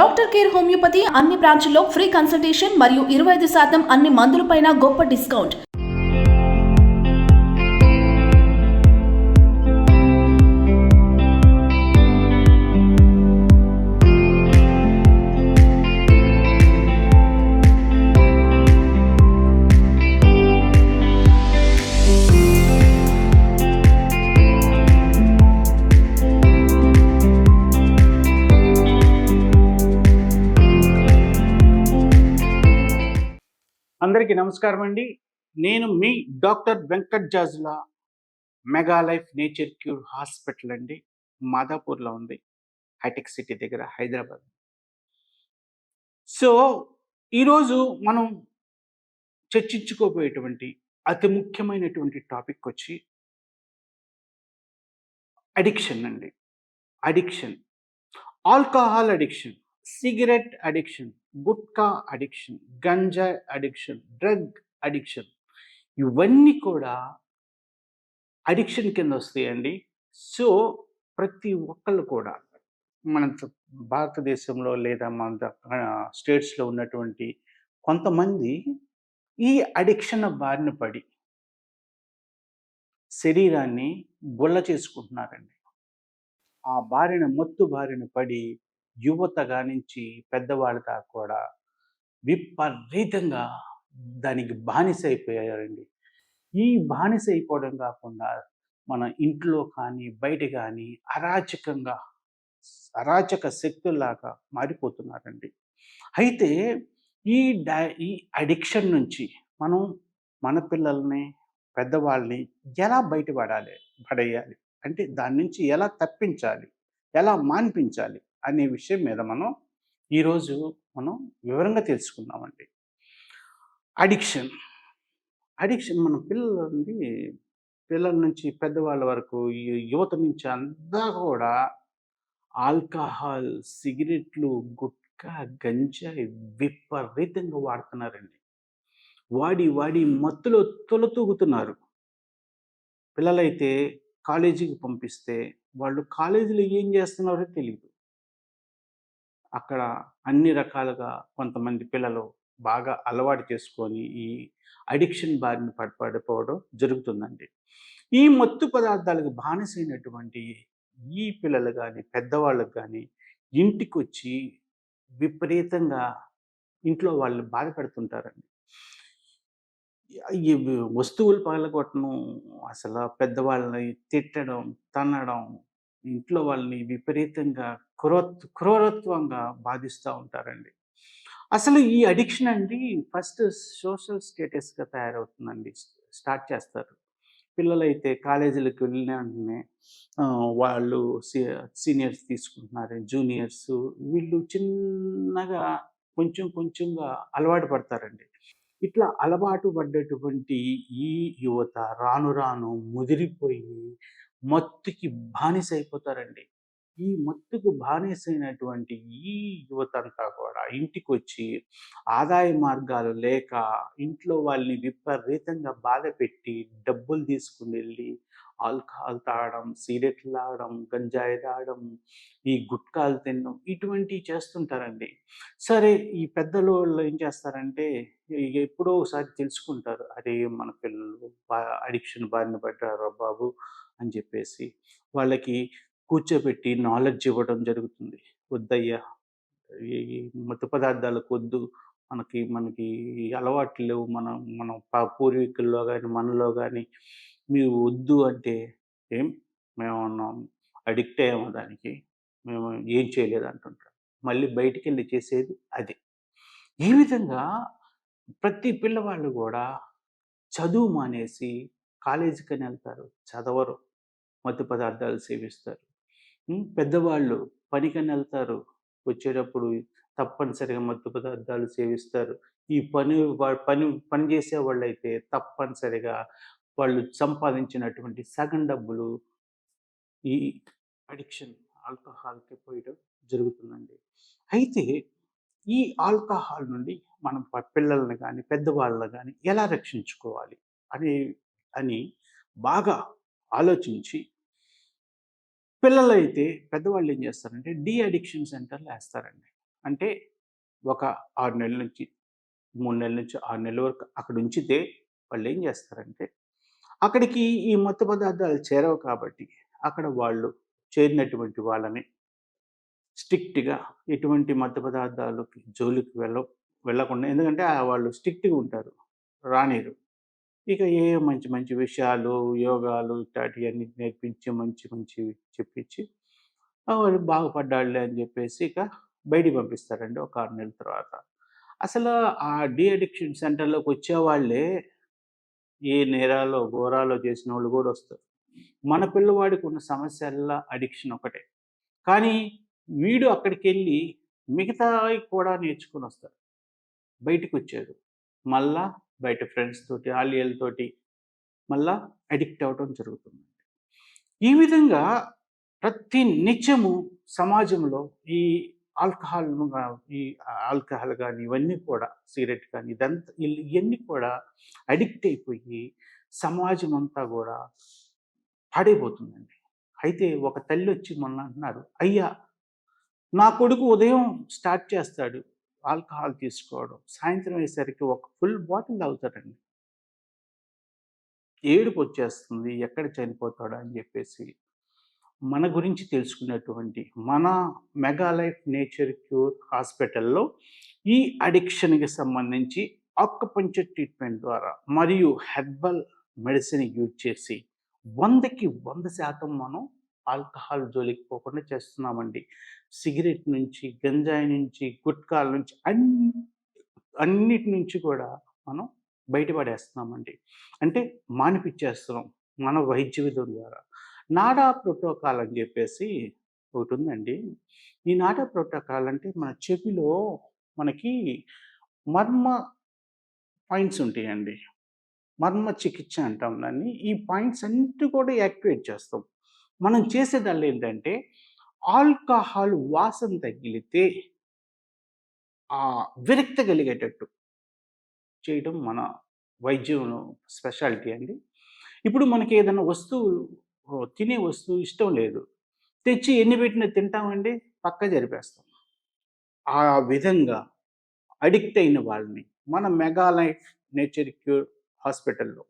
Doctor care homeopathy అన్ని బ్రాంచ్ల్లో free consultation మరియు ఇరవై ఐదు శాతం అన్ని మందులపైన గొప్ప డిస్కౌంట్. అందరికీ నమస్కారం అండి. నేను మీ doctor Venkat Jajula mega life nature cure hospital అండి. మాదాపూర్లో ఉంది. హైటెక్ సిటీ దగ్గర హైదరాబాద్. సో ఈరోజు మనం చర్చించుకోబోయేటువంటి అతి ముఖ్యమైనటువంటి టాపిక్ వచ్చి అడిక్షన్ అండి. Addiction. Alcohol addiction. Cigarette addiction gutka addiction ganja addiction drug addiction ఇవన్నీ కూడా అడిక్షన్ కింద వస్తాయండి. సో ప్రతి ఒక్కళ్ళు కూడా మన భారతదేశంలో లేదా మన స్టేట్స్లో ఉన్నటువంటి కొంతమంది ఈ అడిక్షన్ బారిన పడి శరీరాన్ని గుల్ల చేసుకుంటున్నారండి. ఆ బారిన మత్తు బారిన పడి యువతగా నుంచి పెద్దవాళ్ళ దాకా కూడా విపరీతంగా దానికి బానిస అయిపోయారండి ఈ బానిస అయిపోవడం కాకుండా మన ఇంట్లో కానీ బయట కానీ అరాచకంగా అరాచక శక్తుల్లాగా మారిపోతున్నారండి. అయితే ఈ డా ఈ అడిక్షన్ నుంచి మనం మన పిల్లల్ని పెద్దవాళ్ళని ఎలా బయటపడాలి పడేయాలి? అంటే దాని నుంచి ఎలా తప్పించాలి? ఎలా మాన్పించాలి? అనే విషయం మీద మనం ఈరోజు మనం వివరంగా తెలుసుకుందామండి. అడిక్షన్. అడిక్షన్ మన పిల్లల నుండి పిల్లల నుంచి పెద్దవాళ్ళ వరకు యువత నుంచి అంతా కూడా ఆల్కహాల్ సిగరెట్లు గుట్కా గంజాయి విపరీతంగా వాడుతున్నారండి. వాడి వాడి మత్తులో తొలతూగుతున్నారు. పిల్లలైతే కాలేజీకి పంపిస్తే వాళ్ళు కాలేజీలో ఏం చేస్తున్నారో తెలియదు అక్కడ అన్ని రకాలుగా కొంతమంది పిల్లలు బాగా అలవాటు చేసుకొని ఈ అడిక్షన్ బారిన పడి పడిపోవడం జరుగుతుందండి. ఈ మత్తు పదార్థాలకు బానిసైనటువంటి ఈ పిల్లలు కానీ పెద్దవాళ్ళకి కానీ ఇంటికి వచ్చి విపరీతంగా ఇంట్లో వాళ్ళు బాధ పెడుతుంటారండి. ఈ వస్తువులు పగలగొట్టడం అసలు పెద్దవాళ్ళని తిట్టడం తన్నడం ఇంట్లో వాళ్ళని విపరీతంగా క్రూరత్ క్రూరత్వంగా బాధిస్తూ ఉంటారండి. అసలు ఈ అడిక్షన్ అండి ఫస్ట్ సోషల్ స్టేటస్గా తయారవుతుందండి. స్టార్ట్ చేస్తారు. పిల్లలైతే కాలేజీలకు వెళ్ళిన వెంటనే వాళ్ళు సీనియర్స్ తీసుకుంటున్నారు జూనియర్స్ వీళ్ళు చిన్నగా కొంచెం కొంచెంగా అలవాటు పడతారండి. ఇట్లా అలవాటు పడ్డటువంటి ఈ యువత రాను రాను ముదిరిపోయి మత్తుకి బానిస అయిపోతారండి ఈ మత్తుకు బానిసైనటువంటి ఈ యువత అంతా కూడా ఇంటికి వచ్చి ఆదాయ మార్గాలు లేక ఇంట్లో వాళ్ళని విపరీతంగా బాధ పెట్టి డబ్బులు తీసుకుని వెళ్ళి ఆల్కహాల్ తాగడం సిగరెట్లు తాగడం గంజాయి తాగడం ఈ గుట్కాలు తినడం ఇటువంటివి చేస్తుంటారండి. సరే ఈ పెద్దలు వాళ్ళు ఏం చేస్తారంటే ఎప్పుడో ఒకసారి తెలుసుకుంటారు. అరే మన పిల్లలు బా అడిక్షన్ బారిన పడ్డారు బాబు? అని చెప్పేసి వాళ్ళకి కూర్చోబెట్టి నాలెడ్జ్ ఇవ్వడం జరుగుతుంది. వద్దయ్యా ఈ మత్తు పదార్థాలకు వద్దు. మనకి మనకి అలవాట్లు లేవు. మనం మనం ప- పూర్వీకుల్లో కానీ మనలో కానీ మీరు వద్దు అంటే ఏం? మేము అన్నాం అడిక్ట్ అయ్యాము దానికి? మేము ఏం చేయలేదు అంటుంటాం మళ్ళీ బయటికి వెళ్ళి చేసేది అది. ఈ విధంగా ప్రతి పిల్లవాళ్ళు కూడా చదువు మానేసి కాలేజీకి అని వెళ్తారు. చదవరు. మత్తు పదార్థాలు సేవిస్తారు. పెద్దవాళ్ళు పనికని వెళ్తారు వచ్చేటప్పుడు తప్పనిసరిగా మత్తు పదార్థాలు సేవిస్తారు. ఈ పని పని పని చేసే వాళ్ళు అయితే తప్పనిసరిగా వాళ్ళు సంపాదించినటువంటి సగం డబ్బులు ఈ అడిక్షన్ ఆల్కహాల్కి పోయడం జరుగుతుందండి. అయితే ఈ ఆల్కహాల్ నుండి మనం పిల్లల్ని కానీ పెద్దవాళ్ళని కానీ ఎలా రక్షించుకోవాలి అని అని బాగా ఆలోచించి పిల్లలు అయితే పెద్దవాళ్ళు ఏం చేస్తారంటే డీ అడిక్షన్ సెంటర్లు వేస్తారండి అంటే ఒక ఆరు నెలల నుంచి మూడు నెలల నుంచి ఆరు నెలల వరకు అక్కడ ఉంచితే వాళ్ళు ఏం చేస్తారంటే, అక్కడికి ఈ మత్తు పదార్థాలు చేరవు కాబట్టి, అక్కడ వాళ్ళు చేరినటువంటి వాళ్ళని స్ట్రిక్ట్‌గా ఎటువంటి మత్తు పదార్థాలకి జోలికి వెళ్ళ వెళ్ళకుండా ఎందుకంటే వాళ్ళు స్ట్రిక్ట్‌గా ఉంటారు. రానిరు ఇక ఏ మంచి మంచి విషయాలు, యోగాలు ఇట్లాంటివి అన్ని నేర్పించి మంచి మంచివి చెప్పించి వాళ్ళు బాగుపడ్డాళ్ళే బాగుపడ్డాడులే అని చెప్పేసి ఇక బయటికి పంపిస్తారండి ఒక ఆరు నెలల తర్వాత. అసలు ఆ డీ అడిక్షన్ సెంటర్‌లోకి వచ్చేవాళ్ళే ఏ నేరాలో, ఘోరాలో చేసిన వాళ్ళు కూడా వస్తారు. మన పిల్లవాడికి ఉన్న సమస్యల్లో అడిక్షన్ ఒకటే. కానీ వీడు అక్కడికి వెళ్ళి మిగతా కూడా నేర్చుకొనొస్తాడు. బయటికొచ్చాడు. మళ్ళా బయట ఫ్రెండ్స్ తోటి, ఆళ్ళు మళ్ళా అడిక్ట్ అవ్వటం జరుగుతుంది. ఈ విధంగా ప్రతి నిత్యము సమాజంలో ఈ ఆల్కహాల్‌ను ఈ ఆల్కహాల్ కానీ ఇవన్నీ కూడా సిగరెట్ కానీ ఇదంతా ఇవన్నీ కూడా అడిక్ట్ అయిపోయి సమాజం అంతా కూడా పాడైపోతుందండి. అయితే ఒక తల్లి వచ్చి మొన్న అంటున్నారు, "అయ్యా! నా కొడుకు ఉదయం స్టార్ట్ చేస్తాడు ఆల్కహాల్ తీసుకోవడం. సాయంత్రం అయ్యేసరికి ఒక ఫుల్ బాటిల్ తాగుతాడండి." ఏడుపొచ్చేస్తుంది. ఎక్కడ చనిపోతాడా అని చెప్పేసి మన గురించి తెలుసుకున్నటువంటి మన మెగా లైఫ్ నేచర్ క్యూర్ హాస్పిటల్‌లో ఈ అడిక్షన్‌కి సంబంధించి ఆక్యుపంక్చర్ ట్రీట్మెంట్ ద్వారా మరియు హెర్బల్ మెడిసిన్ యూజ్ చేసి 100కి 100% మనం ఆల్కహాల్ జోలికి పోకుండా చేస్తున్నామండి. సిగరెట్ నుంచి, గంజాయి నుంచి, గుట్కాల నుంచి అన్ని అన్నిటి నుంచి కూడా మనం బయటపడేస్తున్నామండి. అంటే మానిపించేస్తున్నాం మన వైద్య విధం ద్వారా. నాడా ప్రోటోకాల్ అని జెప్పేసి ఒకటుందండి. ఈ నాడా ప్రోటోకాల్ అంటే మన చెవిలో మనకి మర్మ పాయింట్స్ ఉంటాయండి. మర్మ చికిత్స అంటాం దాన్ని. ఈ పాయింట్స్ అన్నిటి కూడా యాక్టివేట్ చేస్తాం. మనం చేసేదాన్ని ఏంటంటే ఆల్కహాల్ వాసన తగిలితే ఆ విరక్తి కలిగేటట్టు చేయడం మన వైద్యం స్పెషాలిటీ అండి. ఇప్పుడు మనకి ఏదైనా వస్తువు తినే వస్తువు ఇష్టం లేదు. తెచ్చి ఎన్ని పెట్టినా తింటామండి? పక్క జరిపేస్తాం. ఆ విధంగా అడిక్ట్ అయిన వాళ్ళని మన మెగా లైఫ్ నేచర్ క్యూర్ హాస్పిటల్‌లో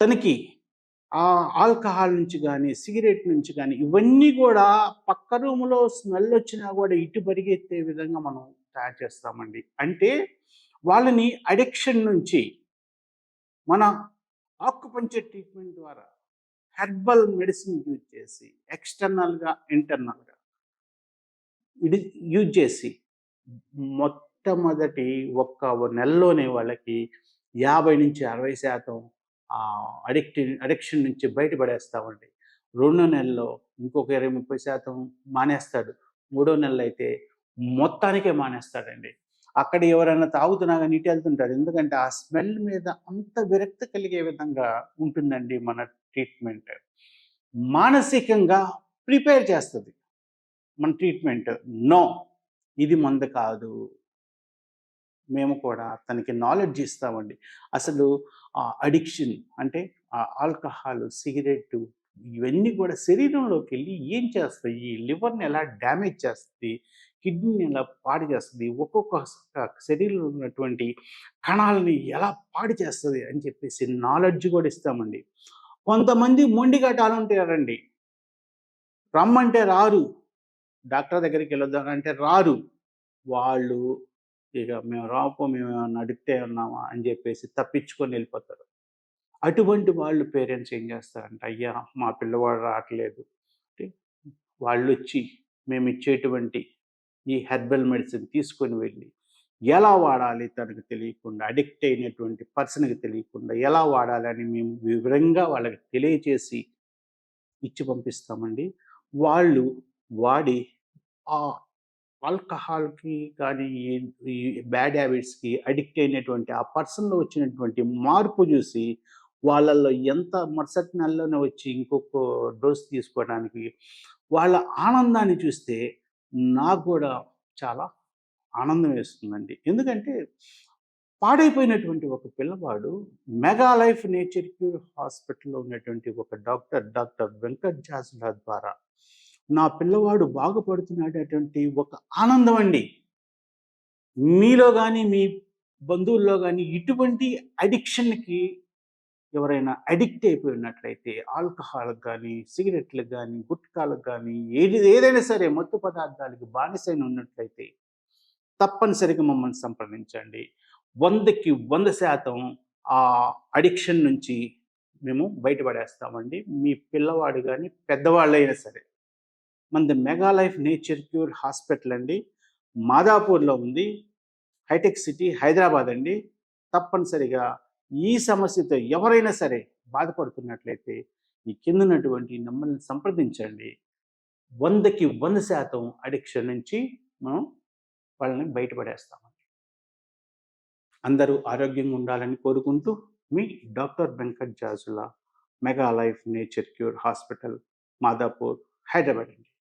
తనకి ఆల్కహాల్ నుంచి కానీ సిగరెట్ నుంచి కానీ ఇవన్నీ కూడా పక్క రూములో స్మెల్ వచ్చినా కూడా ఇటు పరిగెత్తే విధంగా మనం తయారు చేస్తామండి. అంటే వాళ్ళని అడిక్షన్ నుంచి మన ఆక్యుపంక్చర్ ట్రీట్మెంట్ ద్వారా హెర్బల్ మెడిసిన్ యూజ్ చేసి ఎక్స్‌టర్నల్‌గా, ఇంటర్నల్‌గా ఇది యూజ్ చేసి మొట్టమొదటి ఒక్క నెలలోనే వాళ్ళకి యాభై నుంచి అరవై శాతం అడిక్ట్ అడిక్షన్ నుంచి బయటపడేస్తామండి. రెండో నెలలో ఇంకొక 20, 30% మానేస్తాడు. మూడో నెలలో అయితే మొత్తానికే మానేస్తాడండి. అక్కడ ఎవరైనా తాగుతున్నా నీటి వెళ్తుంటారు ఎందుకంటే ఆ స్మెల్ మీద అంత విరక్తి కలిగే విధంగా ఉంటుందండి మన ట్రీట్మెంట్. మానసికంగా ప్రిపేర్ చేస్తుంది మన ట్రీట్మెంట్. నో ఇది మందు కాదు. మేము కూడా తనకి నాలెడ్జ్ ఇస్తామండి. అసలు అడిక్షన్ అంటే ఆ ఆల్కహాల్, సిగరెట్టు ఇవన్నీ కూడా శరీరంలోకెళ్ళి ఏం చేస్తాయి? లివర్‌ని ఎలా డ్యామేజ్ చేస్తుంది కిడ్నీని ఎలా పాడు చేస్తుంది ఒక్కొక్క శరీరంలో ఉన్నటువంటి కణాలని ఎలా పాడు చేస్తుంది అని చెప్పేసి నాలెడ్జ్ కూడా ఇస్తామండి. కొంతమంది మొండిఘటాలుంటారండి. రమ్మంటే రారు. డాక్టర్ దగ్గరికెళ్ళొద్దాం అంటే రారు. వాళ్ళు ఇక మేము రాపో మేము ఏమన్నా అడిగితే ఉన్నామా అని చెప్పేసి తప్పించుకొని వెళ్ళిపోతారు అటువంటి వాళ్ళు పేరెంట్స్ ఏం చేస్తారంటే, అయ్యా! మా పిల్లవాడు రావట్లేదు. వాళ్ళు వచ్చి మేము ఇచ్చేటువంటి ఈ హెర్బల్ మెడిసిన్ తీసుకొని వెళ్ళి ఎలా వాడాలి తనకు తెలియకుండా అడిక్ట్ అయినటువంటి పర్సన్‌కి తెలియకుండా ఎలా వాడాలని మేము వివరంగా వాళ్ళకి తెలియచేసి ఇచ్చి పంపిస్తామండి. వాళ్ళు వాడి ఆ ఆల్కహాల్‌కి కానీ ఈ బ్యాడ్ హ్యాబిట్స్‌కి అడిక్ట్ అయినటువంటి ఆ పర్సన్‌లో వచ్చినటువంటి మార్పు చూసి వాళ్ళల్లో ఎంత మరుసటి నెలలోనే వచ్చి ఇంకొక డోస్ తీసుకోవడానికి వాళ్ళ ఆనందాన్ని చూస్తే నాకు కూడా చాలా ఆనందం వేస్తుందండి. ఎందుకంటే పాడైపోయినటువంటి ఒక పిల్లవాడు మెగా లైఫ్ నేచర్ క్యూర్ హాస్పిటల్‌లో ఉన్నటువంటి ఒక డాక్టర్, డాక్టర్ వెంకట్ జాస్లా ద్వారా నా పిల్లవాడు బాగుపడుతున్నాడటువంటి ఒక ఆనందం అండి. మీలో కానీ మీ బంధువుల్లో కానీ ఇటువంటి అడిక్షన్కి ఎవరైనా అడిక్ట్ అయిపోయి ఉన్నట్లయితే ఆల్కహాల్కి కానీ సిగరెట్లకు కానీ గుట్కాలకు కానీ ఏది ఏదైనా సరే మత్తు పదార్థాలకి బానిసైన ఉన్నట్లయితే తప్పనిసరిగా మమ్మల్ని సంప్రదించండి. వందకి వంద శాతం ఆ అడిక్షన్ నుంచి మేము బయటపడేస్తామండి. మీ పిల్లవాడు కానీ పెద్దవాళ్ళైనా సరే. మనది mega life nature cure hospital అండి. మాదాపూర్లో ఉంది. హైటెక్ సిటీ హైదరాబాద్ అండి. తప్పనిసరిగా ఈ సమస్యతో ఎవరైనా సరే బాధపడుతున్నట్లయితే ఈ కిందనటువంటి నెమ్మల్ని సంప్రదించండి. వందకి వంద శాతం అడిక్షన్ నుంచి మనం వాళ్ళని బయటపడేస్తామండి. అందరూ ఆరోగ్యంగా ఉండాలని కోరుకుంటూ మీ doctor Venkat Jajula mega life nature cure hospital Madhapur Hyderabad అండి.